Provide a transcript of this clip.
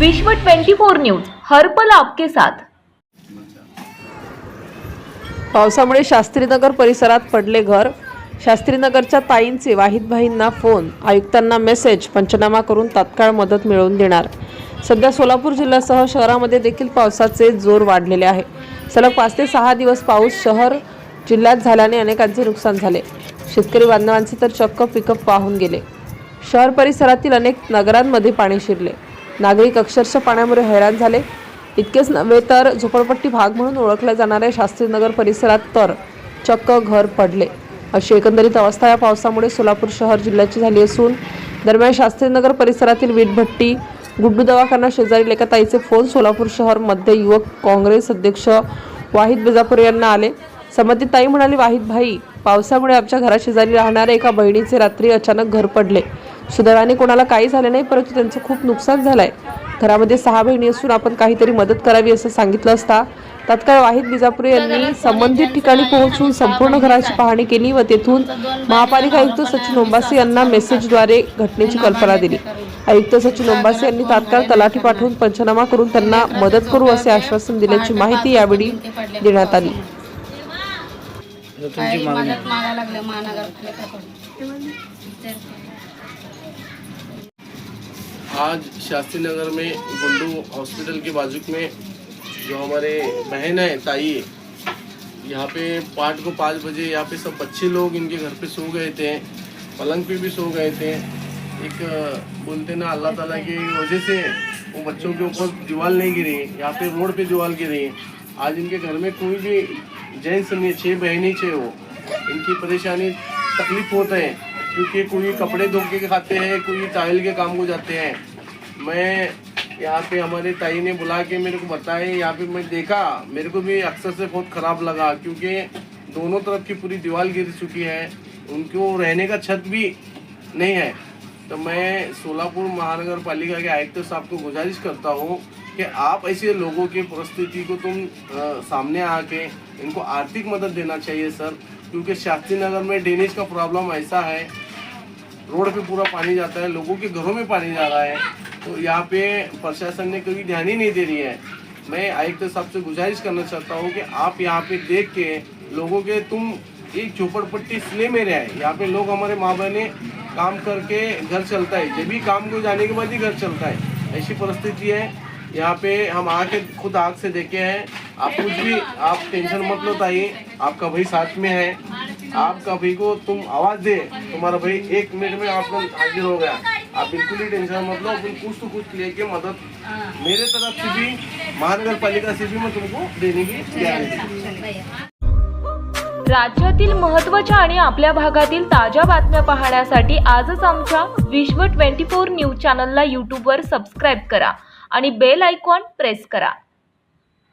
विश्व 24 न्यूज हर्पल आपके साथ. पावसामुळे शास्त्रीनगर परिसरात पडले घर. शास्त्रीनगरच्या ताईंचे वाहिद भाईंना फोन आयुक्तांना मेसेज पंचनामा करून तात्काळ मदत मिळवून देणार. सध्या सोलापूर जिल्ह्यासह शहरामध्ये देखील पावसाचे जोर वाढलेले आहे. सलग पाच ते सहा दिवस पाऊस शहर जिल्ह्यात झाल्याने अनेकांचे नुकसान झाले. शेतकरी बांधवांचे तर चक्क पिकअप वाहून गेले. शहर परिसरातील अनेक नगरांमध्ये पाणी शिरले. नागरिक अक्षरशः पाण्यामुळे हैराण झाले. इतकेच नव्हे तर झोपडपट्टी भाग म्हणून ओळखल्या जाणाऱ्या शास्त्रीनगर परिसरात तर चक्क घर पडले. अशी एकंदरीत अवस्था या पावसामुळे सोलापूर शहर जिल्ह्याची झाली असून दरम्यान शास्त्रीनगर परिसरातील वीटभट्टी गुड्डू दवाखाना शेजारी लेखाताईचे फोन सोलापूर शहर मध्य युवक काँग्रेस अध्यक्ष वाहिद बिजापूर यांना आले. संबंधित ताई म्हणाली वाहिद भाई पावसामुळे आमच्या घराशेजारी राहणाऱ्या एका बहिणीचे रात्री अचानक घर पडले. सुदैवाने कोणाला काही झाले नाही परंतु त्यांचं खूप नुकसान झालंय. घरामध्ये सहा बहिणी असून आपण काहीतरी मदत करावी असं सांगितलं असता तात्काळ वाहिद बिजापुरे यांनी संबंधित ठिकाणी पोहोचून संपूर्ण घराची पाहणी केली व तेथून महापालिका आयुक्त सचिन ओंबासे यांना मेसेजद्वारे घटनेची कल्पना दिली. आयुक्त सचिन ओंबासे यांनी तात्काळ तलाठी पाठवून पंचनामा करून त्यांना मदत करू असे आश्वासन दिल्याची माहिती यावेळी देण्यात आली. तुमची मागणी? मागायला लागले महानगरपालिकेकडून. आज शास्त्री नगर में गुंडू हॉस्पिटल के बाजू में जो हमारे बहन है, ताई, यहाँ पे पाँच को पाँच बजे यहाँ पे सब बच्चे लोग इनके घर पे सो गए थे, पलंग पे भी सो गए थे। एक, बोलते ना, अल्लाह ताला की वजह से वो बच्चों के ऊपर दीवार नहीं गिरी, यहाँ पे रोड पे दीवार गिरी। आज इनके घर में कोई भी जेंट्स नहीं छः बहनी छः वो इनकी परेशानी तकलीफ़ होता है, क्योंकि कोई कपड़े धो के खाते हैं, कोई टाइल के काम को जाते हैं। मैं यहाँ पे हमारे ताई ने बुला के मेरे को बताए यहाँ पे मैं देखा मेरे को भी अक्सर से बहुत ख़राब लगा क्योंकि दोनों तरफ़ की पूरी दीवार गिर चुकी है उनको रहने का छत भी नहीं है। तो मैं सोलापुर महानगर पालिका के आयुक्त साहब को गुजारिश करता हूँ कि आप ऐसे लोगों की परिस्थिति को तुम अ, सामने आके इनको आर्थिक मदद देना चाहिए सर क्योंकि शास्त्री नगर में ड्रेनेज का प्रॉब्लम ऐसा है रोड पे पूरा पानी जाता है, लोगों के घरों में पानी जा रहा है। तो यहाँ पे प्रशासन ने कभी ध्यान ही नहीं दे रही है। मैं आयुक्त साहब से गुजारिश करना चाहता हूँ कि आप यहाँ पे देख के लोगों के, तुम एक झोपड़पट्टी इसलिए में रहे। यहाँ पे लोग हमारे माँ बहने काम करके घर चलता है, जब भी काम को जाने के बाद ही घर चलता है। ऐसी परिस्थिति है। यहाँ पे हम आके खुद आग से देखे हैं। आप कुछ भी आप टेंशन मत लो ताई। आपका भाई साथ में है। आपका भाई को तुम आवाज दे। तुम्हारा भाई एक मिनट में आप हाजिर हो गया। आप बिल्कुल ही टेंशन मत लो। अपन कुछ तो कुछ लेके मदद मेरे तरफ से भी महानगर पालिका से भी मैं तुमको देने की तैयारी राज्यातील महत्त्वाच्या आणि आपल्या भागातील ताज्या बातम्या पाहण्यासाठी आजच आमच्या विश्व 24 न्यूज चॅनलला यूट्यूबवर सबस्क्राईब करा आणि बेल आयकॉन प्रेस करा.